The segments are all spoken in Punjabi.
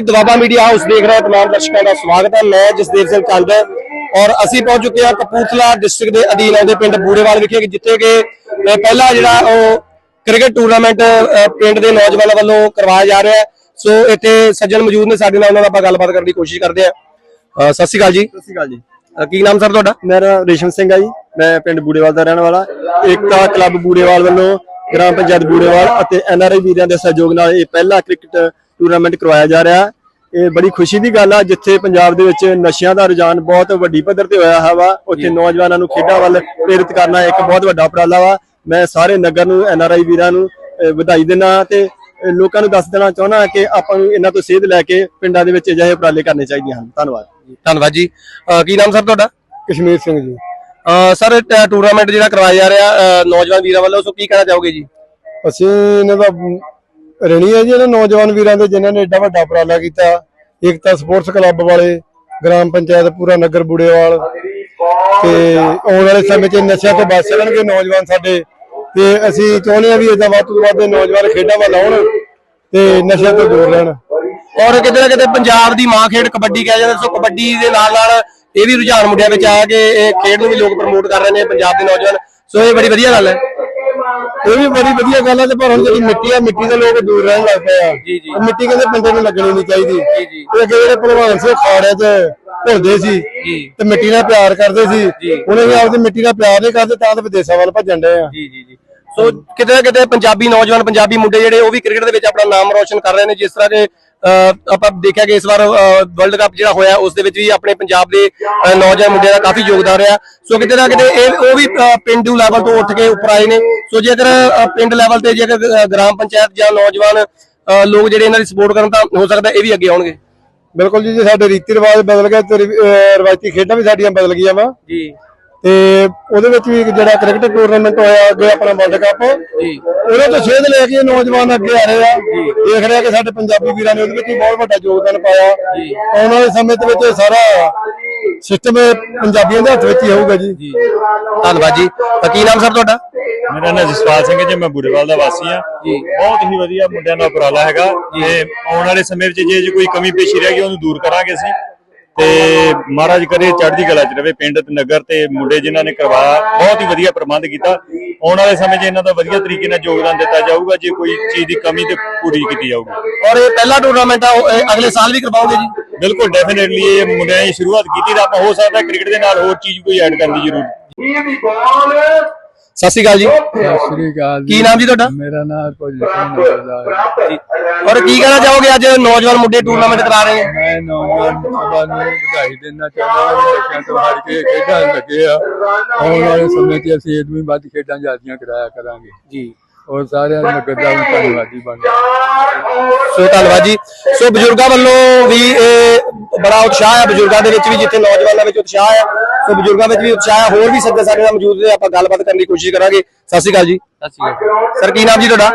ਦਵਾਬਾ ਮੀਡੀਆ ਹਾਊਸ ਦੇਖ ਰਹੇ ਤਮਾਮ ਦਰਸ਼ਕਾਂ ਦਾ ਸਵਾਗਤ ਹੈ। ਮੈਂ ਜਸਦੇਵ ਸਿੰਘ ਚੰਦ ਔਰ ਅਸੀਂ ਪਹੁੰਚ ਚੁੱਕੇ ਹਾਂ ਕਪੂਰਥਲਾ ਡਿਸਟ੍ਰਿਕਟ ਦੇ ਅਧੀਨ ਆਉਂਦੇ ਪਿੰਡ ਬੂੜੇਵਾਲ ਵਿਖੇ ਜਿੱਥੇ ਕਿ ਪਹਿਲਾ ਜਿਹੜਾ ਉਹ ਕ੍ਰਿਕਟ ਟੂਰਨਾਮੈਂਟ ਪਿੰਡ ਦੇ ਨੌਜਵਾਨਾਂ ਵੱਲੋਂ ਕਰਵਾਇਆ ਜਾ ਰਿਹਾ ਹੈ। ਸੋ ਇੱਥੇ ਸੱਜਣ ਮੌਜੂਦ ਨੇ ਸਾਡੇ ਨਾਲ ਉਹਨਾਂ ਨਾਲ ਆਪਾਂ ਗੱਲਬਾਤ ਕਰਨ ਦੀ ਕੋਸ਼ਿਸ਼ ਕਰਦੇ ਹਾਂ। ਸਤਿ ਸ਼੍ਰੀ ਅਕਾਲ ਜੀ। ਸਤਿ ਸ਼੍ਰੀ ਅਕਾਲ ਜੀ। ਕੀ ਨਾਮ ਸਰ ਤੁਹਾਡਾ? ਮੇਰਾ ਰੇਸ਼ਮ ਸਿੰਘ ਆ ਜੀ। ਮੈਂ ਪਿੰਡ ਬੂੜੇਵਾਲ ਦਾ ਰਹਿਣ ਵਾਲਾ। ਏਕਤਾ ਕਲੱਬ ਬੂੜੇਵਾਲ ਵੱਲੋਂ ਗ੍ਰਾਮ ਪੰਚਾਇਤ ਬੂੜੇਵਾਲ ਅਤੇ ਐਨਆਰਆਈ ਵੀਰਾਂ ਦੇ ਸਹਿਯੋਗ ਨਾਲ ਇਹ ਪਹਿਲਾ ਕ੍ਰਿਕਟ ਟੂਰਨਾਮੈਂਟ ਕਰਵਾਇਆ ਜਾ ਰਿਹਾ। ਇਹ ਬੜੀ ਖੁਸ਼ੀ ਦੀ ਗੱਲ ਆ ਜਿੱਥੇ ਪੰਜਾਬ ਦੇ ਵਿੱਚ ਨਸ਼ਿਆਂ ਦਾ ਰੁਝਾਨ ਬਹੁਤ ਵੱਡੀ ਪੱਧਰ ਤੇ ਹੋਇਆ ਹੈ ਵਾ ਉੱਥੇ ਨੌਜਵਾਨਾਂ ਨੂੰ ਖੇਡਾਂ ਵੱਲ ਪ੍ਰੇਰਿਤ ਕਰਨਾ ਇੱਕ ਬਹੁਤ ਵੱਡਾ ਉਪਰਾਲਾ ਵਾ। ਮੈਂ ਸਾਰੇ ਨਗਰ ਨੂੰ ਐਨਆਰਆਈ ਵੀਰਾਂ ਨੂੰ ਵਧਾਈ ਦਿੰਦਾ ਤੇ ਲੋਕਾਂ ਨੂੰ ਦੱਸ ਦੇਣਾ ਚਾਹੁੰਦਾ ਕਿ ਆਪਾਂ ਨੂੰ ਇਹਨਾਂ ਤੋਂ ਸੇਧ ਲੈ ਕੇ ਪਿੰਡਾਂ ਦੇ ਵਿੱਚ ਅਜਿਹੇ ਉਪਰਾਲੇ ਕਰਨੇ ਚਾਹੀਦੇ ਹਨ। ਧੰਨਵਾਦ। ਧੰਨਵਾਦ ਜੀ। ਕੀ ਨਾਮ ਸਰ ਤੁਹਾਡਾ? ਕਸ਼ਮੀਰ ਸਿੰਘ ਜੀ। ਸਰ ਟੂਰਨਾਮੈਂਟ ਜਿਹੜਾ ਕਰਵਾਇਆ ਜਾ ਰਿਹਾ ਨੌਜਵਾਨ ਵੀਰਾਂ ਵੱਲੋਂ ਸੋ ਕੀ ਕਹਿਣਾ ਚਾਹੋਗੇ ਜੀ? ਅਸੀਂ ਇਹਨਾਂ ਦਾ ਰਣੀ ਹੈ ਜੀ ਇਹਨਾਂ ਨੌਜਵਾਨ ਵੀਰਾਂ ਦੇ ਜਿਨ੍ਹਾਂ ਨੇ ਏਡਾ ਵੱਡਾ ਉਪਰਾਲਾ ਕੀਤਾ। ਇੱਕ ਸਪੋਰਟਸ ਕਲੱਬ ਵਾਲੇ, ਗ੍ਰਾਮ ਪੰਚਾਇਤ ਪੂਰਾ ਨਗਰ ਬੁੜੇਵਾਲ ਤੇ ਆਉਣ ਵਾਲੇ ਸਮੇਂ 'ਚ ਨਸ਼ਿਆਂ ਤੋਂ ਬਚ ਸਕਣਗੇ ਨੌਜਵਾਨ ਸਾਡੇ। ਤੇ ਅਸੀਂ ਚਾਹੁੰਦੇ ਹਾਂ ਵੀ ਇਹਦਾ ਵੱਧ ਤੋਂ ਵੱਧ ਨੌਜਵਾਨ ਖੇਡਾਂ ਵੱਲ ਆਉਣ ਤੇ ਨਸ਼ਿਆਂ ਤੋਂ ਦੂਰ ਰਹਿਣ। ਔਰ ਕਿਤੇ ਨਾ ਕਿਤੇ ਪੰਜਾਬ ਦੀ ਮਾਂ ਖੇਡ ਕਬੱਡੀ ਕਿਹਾ ਜਾਂਦਾ, ਸੋ ਕਬੱਡੀ ਦੇ ਨਾਲ ਨਾਲ ਇਹ ਵੀ ਰੁਝਾਨ ਮੁੰਡਿਆਂ ਵਿੱਚ ਆਇਆ ਕਿ ਇਹ ਖੇਡ ਨੂੰ ਵੀ ਲੋਕ ਪ੍ਰਮੋਟ ਕਰ ਰਹੇ ਨੇ ਪੰਜਾਬ ਦੇ ਨੌਜਵਾਨ। ਸੋ ਇਹ ਬੜੀ ਵਧੀਆ ਗੱਲ ਹੈ। ਇਹ ਵੀ ਬੜੀ ਵਧੀਆ ਗੱਲ ਹੈ ਤੇ ਪਰ ਹੁਣ ਜਿਹੜੀ ਮਿੱਟੀ ਆ ਮਿੱਟੀ ਤੋਂ ਲੋਕ ਦੂਰ ਰਹਿਣ ਲੱਗ ਪਏ ਆ ਜੀ, ਜੀ। ਉਹ ਮਿੱਟੀ ਕਹਿੰਦੇ ਬੰਦੇ ਨੂੰ ਲੱਗਣੀ ਨਹੀਂ ਚਾਹੀਦੀ ਜੀ, ਜੀ। ਅੱਗੇ ਜਿਹੜੇ ਭਲਵਾਨ ਸੀ ਉਹ ਖਾੜਿਆਂ 'ਚ ਭੁੱਲਦੇ ਸੀ ਜੀ। ਤੇ ਮਿੱਟੀ ਨਾਲ ਪਿਆਰ ਕਰਦੇ ਸੀ ਜੀ। ਉਹਨੇ ਵੀ ਆਪਦੀ ਮਿੱਟੀ ਨਾਲ ਪਿਆਰ ਨਹੀਂ ਕਰਦੇ ਤਾਂ ਤੇ ਵਿਦੇਸ਼ਾਂ ਵੱਲ ਭੱਜਣ ਡਏ ਆ ਜੀ ਜੀ ਜੀ ਸੋ ਕਿਤੇ ਨਾ ਕਿਤੇ ਪੰਜਾਬੀ ਨੌਜਵਾਨ ਪੰਜਾਬੀ ਮੁੰਡੇ ਜਿਹੜੇ ਉਹ ਵੀ ਕ੍ਰਿਕਟ ਦੇ ਵਿੱਚ ਆਪਣਾ ਨਾਮ ਰੋਸ਼ਨ ਕਰ ਰਹੇ ਨੇ ਜਿਸ ਤਰ੍ਹਾਂ ਕਿ ਆਪਾਂ ਦੇਖਿਆ ਕਿ ਇਸ ਵਾਰ ਵਰਲਡ ਕੱਪ ਜਿਹੜਾ ਹੋਇਆ ਉਸ ਦੇ ਵਿੱਚ ਵੀ ਆਪਣੇ ਪੰਜਾਬ ਦੇ ਨੌਜਵਾਨ ਮੁੰਡਿਆਂ ਦਾ ਕਾਫੀ ਯੋਗਦਾਨ ਰਿਹਾ। ਸੋ ਕਿਤੇ ਨਾ ਕਿਤੇ ਇਹ ਉਹ ਵੀ ਪਿੰਡੂ ਲੈਵਲ ਤੋਂ ਉੱਠ ਕੇ ਉੱਪਰ ਆਏ ਨੇ। ਸੋ ਜੇਕਰ ਪਿੰਡ ਲੈਵਲ ਤੇ ਜੇਕਰ ਗ੍ਰਾਮ ਪੰਚਾਇਤ ਜਾਂ ਨੌਜਵਾਨ ਲੋਕ ਜਿਹੜੇ ਇਹਨਾਂ ਦੀ ਸਪੋਰਟ ਕਰਨ ਤਾਂ ਹੋ ਸਕਦਾ ਇਹ ਵੀ ਅੱਗੇ ਆਉਣਗੇ। ਬਿਲਕੁਲ ਜੀ ਜੇ ਸਾਡੇ ਰੀਤੀ ਰਿਵਾਜ ਬਦਲ ਗਏ ਤੇ ਰਵਾਇਤੀ ਖੇਡਾਂ ਵੀ ਸਾਡੀਆਂ ਬਦਲ ਗਈਆਂ ਵਾ। ਜੀ। ਤੇ ਉਹਦੇ ਵਿੱਚ ਵੀ ਜਿਹੜਾ ਕ੍ਰਿਕਟ ਟੂਰਨਾਮੈਂਟ ਹੋਇਆ ਅੱਗੇ ਆਪਣਾ ਵਰਲਡ ਕੱਪ ਜੀ। ਉਹਦੇ ਤੋਂ ਸੇਧ ਲੈ ਕੇ ਨੌਜਵਾਨ ਅੱਗੇ ਆ ਰਹੇ ਆ। ਦੇਖ ਰਿਹਾ ਕਿ ਸਾਡੇ ਪੰਜਾਬੀ ਵੀਰਾਂ ਨੇ ਉਹਦੇ ਵਿੱਚ ਵੀ ਬਹੁਤ ਵੱਡਾ ਯੋਗਦਾਨ ਪਾਇਆ। ਆਉਣ ਵਾਲੇ ਸਮੇਂ ਦੇ ਵਿੱਚ ਇਹ ਸਾਰਾ ਸਿਸਟਮ ਪੰਜਾਬੀਆਂ ਦੇ ਹੱਥ ਵਿੱਚ ਹੀ ਹੋਊਗਾ ਜੀ। ਧੰਨਵਾਦ ਜੀ। ਕੀ ਨਾਮ ਸਰ ਤੁਹਾਡਾ? ਮੇਰਾ ਨਾਮ ਜਸਪਾਲ ਸਿੰਘ ਹੈ ਜੀ ਮੈਂ ਬੁੜੇਵਾਲ ਦਾ ਵਾਸੀ ਹਾਂ। ਬਹੁਤ ਹੀ ਵਧੀਆ ਮੁੰਡਿਆਂ ਦਾ ਉਪਰਾਲਾ ਹੈਗਾ। ਤੇ ਆਉਣ ਵਾਲੇ ਸਮੇਂ ਵਿੱਚ ਜੇ ਜੇ ਕੋਈ ਕਮੀ ਪੇਸ਼ੀ ਰਹਿ ਗਈ ਉਹਨੂੰ ਦੂਰ ਕਰਾਂਗੇ ਅਸੀਂ। ਤੇ ਮਹਾਰਾਜ ਕਰੇ ਚੜ੍ਹਦੀ ਕਲਾ ਚ ਰਵੇ ਪਿੰਡ ਤੇ ਨਗਰ ਤੇ ਮੁੰਡੇ ਜਿਨ੍ਹਾਂ ਨੇ ਕਰਵਾਇਆ ਬਹੁਤ ਹੀ ਵਧੀਆ ਪ੍ਰਬੰਧ ਕੀਤਾ। ਆਉਣ ਵਾਲੇ ਸਮੇਂ 'ਚ ਇਹਨਾਂ ਦਾ ਵਧੀਆ ਤਰੀਕੇ ਨਾਲ ਯੋਗਦਾਨ ਦਿੱਤਾ ਜਾਊਗਾ ਜੇ ਕੋਈ ਚੀਜ਼ ਦੀ ਕਮੀ ਤੇ ਪੂਰੀ ਕੀਤੀ ਜਾਊਗੀ। ਔਰ ਇਹ ਪਹਿਲਾ ਟੂਰਨਾਮੈਂਟ ਆ ਉਹ, ਇਹ ਅਗਲੇ ਸਾਲ ਵੀ ਕਰਵਾਓਗੇ ਜੀ? ਬਿਲਕੁਲ ਡੈਫੀਨਿਟਲੀ ਇਹ ਮੁੰਡਿਆਂ ਨੇ ਸ਼ੁਰੂਆਤ ਕੀਤੀ ਤਾਂ ਆਪਾਂ ਹੋ ਸਕਦਾ ਕ੍ਰਿਕਟ ਦੇ ਨਾਲ ਹੋਰ ਚੀਜ਼ ਕੋਈ ਐਡ ਕਰਨ ਦੀ ਜ਼ਰੂਰਤ। ਸਤਿ ਸ਼੍ਰੀ ਅਕਾਲ ਜੀ। ਸਤਿ ਸ੍ਰੀ ਅਕਾਲ ਕੀ ਨਾਮ ਜੀ ਤੁਹਾਡਾ? ਮੇਰਾ ਨਾਮ ਸਿੰਘ ਹੈ। ਔਰ ਕੀ ਕਹਿਣਾ ਚਾਹੋਗੇ ਅੱਜ ਨੌਜਵਾਨ ਮੁੰਡੇ ਟੂਰਨਾਮੈਂਟ ਕਰਾ ਰਹੇ ਹੈ ਮੈਂ ਨੌਜਵਾਨ ਸਭਾ ਨੂੰ ਵਧਾਈ ਦੇਣਾ ਚਾਹੁੰਦਾ ਹਾਂ ਕਿ ਬੱਚਿਆਂ ਤੋਂ ਹਟ ਕੇ ਲੱਗੇ ਆ। ਆਉਣ ਵਾਲੇ ਸਮੇਂ 'ਚ ਅਸੀਂ ਇਹ ਵੀ ਵੱਧ ਖੇਡਾਂ ਜ਼ਿਆਦੀਆਂ ਕਰਾਇਆ ਕਰਾਂਗੇ। ਜੀ। ਔਰ ਸਾਰਿਆਂ ਦਾ ਨਗਰ ਦਾ ਵੀ ਧੰਨਵਾਦੀ ਬਣਦਾ ਸੋ ਧੰਨਵਾਦ ਜੀ। ਸੋ ਬਜ਼ੁਰਗਾਂ ਵੱਲੋਂ ਵੀ ਇਹ ਬੜਾ ਉਤਸ਼ਾਹ ਹੈ ਬਜ਼ੁਰਗਾਂ ਦੇ ਵਿੱਚ ਵੀ ਜਿੱਥੇ ਨੌਜਵਾਨਾਂ ਵਿੱਚ ਉਤਸ਼ਾਹ ਹੈ ਸੋ ਬਜ਼ੁਰਗਾਂ ਵਿੱਚ ਵੀ ਉਤਸ਼ਾਹ ਹੈ ਹੋਰ ਵੀ ਸੱਜਣ ਸਾਡੇ ਨਾਲ ਮੌਜੂਦ ਨੇ ਆਪਾਂ ਗੱਲਬਾਤ ਕਰਨ ਦੀ ਕੋਸ਼ਿਸ਼ ਕਰਾਂਗੇ। ਸਤਿ ਸ਼੍ਰੀ ਅਕਾਲ ਜੀ। ਸਤਿ ਸ਼੍ਰੀ ਅਕਾਲ। ਸਰ ਕੀ ਨਾਮ ਜੀ ਤੁਹਾਡਾ?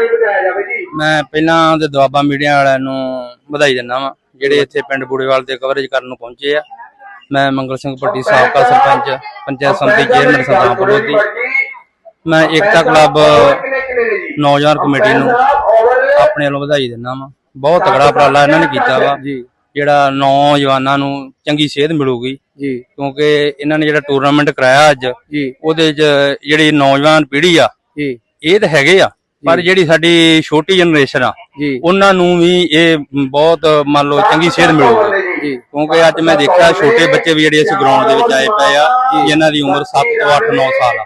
ਮੈਂ ਪਹਿਲਾਂ ਤੇ ਦੁਆਬਾ ਮੀਡੀਆ ਵਾਲਿਆਂ ਨੂੰ ਵਧਾਈ ਦਿੰਦਾ ਵਾਂ ਜਿਹੜੇ ਇੱਥੇ ਪਿੰਡ ਬੂੜੇਵਾਲ ਤੇ ਕਵਰੇਜ ਕਰਨ ਨੂੰ ਪਹੁੰਚੇ ਆ। ਮੈਂ ਮੰਗਲ ਸਿੰਘ ਭੱਟੀ ਸਾਬਕਾ ਸਰਪੰਚ ਪੰਚਾਇਤ ਸਮਿਤੀ ਚੇਅਰਮੈਨ ਸਰਦਾਰ ਬਲੋਦੀ ਮੈਂ ਏਕਤਾ ਕਲੱਬ ਨੌਜਵਾਨ ਕਮੇਟੀ ਨੂੰ ਆਪਣੇ ਵੱਲੋਂ ਵਧਾਈ ਦਿੰਦਾ ਵਾਂ। ਬਹੁਤ ਤਗੜਾ ਉਪਰਾਲਾ ਇਹਨਾਂ ਨੇ ਕੀਤਾ ਵਾ। ਜਿਹੜਾ ਨੌਜਵਾਨਾਂ ਨੂੰ ਚੰਗੀ ਸੇਧ ਮਿਲੂਗੀ। ਜੀ। ਕਿਉਂਕਿ ਇਹਨਾਂ ਨੇ ਜਿਹੜਾ ਟੂਰਨਾਮੈਂਟ ਕਰਾਇਆ ਅੱਜ ਜੀ। ਉਹਦੇ 'ਚ ਜਿਹੜੀ ਨੌਜਵਾਨ ਪੀੜ੍ਹੀ ਆ ਜੀ। ਇਹ ਤਾਂ ਹੈਗੇ ਆ ਪਰ ਜਿਹੜੀ ਸਾਡੀ ਛੋਟੀ ਜਨਰੇਸ਼ਨ ਆ ਜੀ। ਉਹਨਾਂ ਨੂੰ ਵੀ ਇਹ ਬਹੁਤ ਮੰਨ ਲਓ ਚੰਗੀ ਸੇਧ ਮਿਲੂਗੀ ਜੀ। ਕਿਉਂਕਿ ਅੱਜ ਮੈਂ ਦੇਖਿਆ ਛੋਟੇ ਬੱਚੇ ਵੀ ਜਿਹੜੇ ਇਸ ਗਰਾਊਂਡ ਦੇ ਵਿੱਚ ਆਏ ਪਏ ਆ ਜਿਨ੍ਹਾਂ ਦੀ ਉਮਰ 7 ਤੋਂ 8 9 ਸਾਲ ਆ।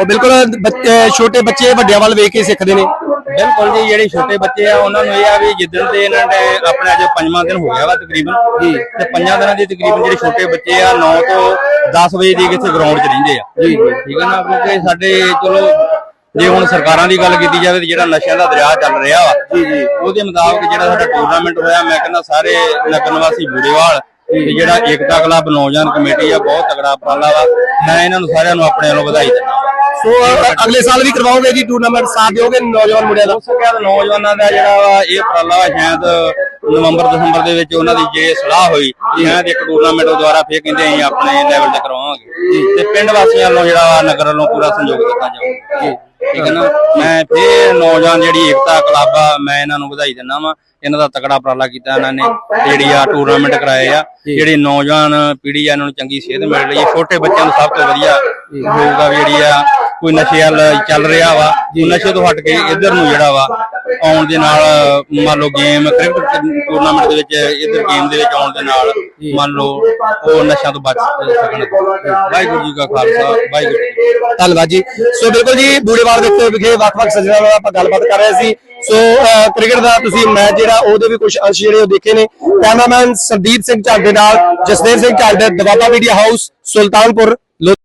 ਉਹ ਬਿਲਕੁਲ ਛੋਟੇ ਬੱਚੇ ਵੱਡਿਆਂ ਵੱਲ ਵੇਖ ਕੇ ਸਿੱਖਦੇ ਨੇ। ਬਿਲਕੁਲ ਜੀ, ਜਿਹੜੇ ਛੋਟੇ ਬੱਚੇ ਆ, ਉਹਨਾਂ ਨੂੰ ਇਹ ਆ ਵੀ ਜਿੱਦਣ ਤੇ ਇਹਨਾਂ ਦੇ ਆਪਣੇ ਅੱਜ ਪੰਜਵਾਂ ਦਿਨ ਹੋ ਗਿਆ ਵਾ ਤਕਰੀਬਨ, ਜੀ, ਤੇ ਪੰਜਾਂ ਦਿਨਾਂ ਦੇ ਤਕਰੀਬਨ ਜਿਹੜੇ ਛੋਟੇ ਬੱਚੇ ਆ 9 ਤੋਂ 10 ਵਜੇ ਦੀ ਇੱਥੇ ਗਰਾਊਂਡ 'ਚ ਰਹਿੰਦੇ ਆ। ਜੀ, ਠੀਕ ਹੈ ਨਾ, ਕਿਉਂਕਿ ਸਾਡੇ ਚਲੋ, ਜੇ ਹੁਣ ਸਰਕਾਰਾਂ ਦੀ ਗੱਲ ਕੀਤੀ ਜਾਵੇ ਤੇ ਜਿਹੜਾ ਨਸ਼ਿਆਂ ਦਾ ਦਰਿਆ ਚੱਲ ਰਿਹਾ ਵਾ, ਜੀ ਜੀ, ਉਹਦੇ ਮੁਤਾਬਕ ਜਿਹੜਾ ਸਾਡਾ ਟੂਰਨਾਮੈਂਟ ਹੋਇਆ, ਮੈਂ ਕਹਿੰਦਾ ਸਾਰੇ ਨਗਰ ਨਿਵਾਸੀ ਬੂੜੇਵਾਲ ਤੇ ਜਿਹੜਾ ਏਕਤਾ ਕਲੱਬ, ਨੌਜਵਾਨ ਕਮੇਟੀ ਆ, ਬਹੁਤ ਤਗੜਾ ਉਪਰਾਲਾ ਵਾ। ਮੈਂ ਇਹਨਾਂ ਨੂੰ ਸਾਰਿਆਂ ਨੂੰ ਆਪਣੇ ਵੱਲੋਂ ਵਧਾਈ ਦਿੰਦਾ ਸੋ ਅ- ਅਗਲੇ ਸਾਲ ਵੀ ਕਰਵਾਓਗੇ ਜੀ ਟੂਰਨਾਮੈਂਟ ਸਾਥ ਦਿਓਗੇ ਨੌਜਵਾਨ ਮੁੰਡਿਆਂ ਦਾ? ਹੋ ਸਕਿਆ ਤਾਂ ਨੌਜਵਾਨਾਂ ਦਾ ਜਿਹੜਾ ਵਾ ਇਹ ਉਪਰਾਲਾ ਸ਼ਾਇਦ ਨਵੰਬਰ ਦਸੰਬਰ ਦੇ ਵਿੱਚ ਉਹਨਾਂ ਦੀ ਜੇ ਸਲਾਹ ਹੋਈ ਇਹਨਾਂ ਦੇ ਇੱਕ ਟੂਰਨਾਮੈਂਟ ਦੁਆਰਾ ਫੇਰ ਕਹਿੰਦੇ ਅਸੀਂ ਆਪਣੇ ਲੈਵਲ ਤੇ ਕਰਵਾਵਾਂਗੇ। ਤੇ ਪਿੰਡ ਵਾਸੀਆਂ ਵੱਲੋਂ ਜਿਹੜਾ ਵਾ ਨਗਰ ਵੱਲੋਂ ਪੂਰਾ ਸਹਿਯੋਗ ਦਿੱਤਾ ਜਾਊਗਾ ਠੀਕ ਹੈ ਨਾ? ਮੈਂ ਫੇਰ ਨੌਜਵਾਨ ਜਿਹੜੀ ਏਕਤਾ ਕਲੱਬ ਆ ਮੈਂ ਇਹਨਾਂ ਨੂੰ ਵਧਾਈ ਦਿੰਦਾ ਵਾਂ। ਇਹਨਾਂ ਦਾ ਤਕੜਾ ਉਪਰਾਲਾ ਕੀਤਾ ਇਹਨਾਂ ਨੇ ਤੇ ਜਿਹੜੀ ਆ ਟੂਰਨਾਮੈਂਟ ਕਰਾਏ ਆ। ਜਿਹੜੀ ਨੌਜਵਾਨ ਪੀੜ੍ਹੀ ਆ ਇਹਨਾਂ ਨੂੰ ਚੰਗੀ ਸਿਹਤ ਮਿਲ ਰਹੀ ਹੈ। ਛੋਟੇ ਬੱਚਿਆਂ ਨੂੰ ਸਭ ਤੋਂ ਵਧੀਆ ਹੋਊਗਾ ਵੀ ਜਿਹੜੀ ਆ ਕੋਈ ਨਸ਼ੇ ਵੱਲ ਚੱਲ ਰਿਹਾ ਵਾ ਉਹ ਨਸ਼ੇ ਤੋਂ ਹਟ ਕੇ ਇੱਧਰ ਨੂੰ ਜਿਹੜਾ ਵਾ, ਆਉਣ ਦੇ ਨਾਲ ਮੰਨ ਲਓ ਗੇਮ ਕ੍ਰਿਕਟ ਟੂਰਨਾਮੈਂਟ ਦੇ ਵਿੱਚ, ਇੱਧਰ ਗੇਮ ਦੇ ਵਿੱਚ ਆਉਣ ਦੇ ਨਾਲ ਮੰਨ ਲਓ ਉਹ ਨਸ਼ਿਆਂ ਤੋਂ ਬਚ ਸਕਣ। ਵਾਹਿਗੁਰੂ ਜੀ ਕਾ ਖਾਲਸਾ, ਵਾਹਿਗੁਰੂ ਧੰਨਵਾਦ ਜੀ। ਸੋ ਬਿਲਕੁਲ ਜੀ, ਬੂੜੇਵਾਲ ਵਿਖੇ ਵਿਖੇ ਵੱਖ-ਵੱਖ ਸੱਜਣਾਂ ਨਾਲ ਆਪਾਂ ਗੱਲਬਾਤ ਕਰ ਰਹੇ ਸੀ। ਸੋ ਕ੍ਰਿਕਟ ਦਾ ਤੁਸੀਂ ਮੈਚ ਜਿਹੜਾ, ਉਹਦੇ ਵੀ ਕੁਝ ਅੰਸ਼ ਜਿਹੜੇ ਉਹ ਦੇਖੇ ਨੇ। ਕੈਮਰਾਮੈਨ ਸੰਦੀਪ ਸਿੰਘ ਝੱਗ ਦੇ ਨਾਲ, ਜਸਦੇਵ ਸਿੰਘ ਝੱਗ ਦੇ, ਦਵਾਬਾ ਮੀਡੀਆ ਹਾਊਸ, ਸੁਲਤਾਨਪੁਰ।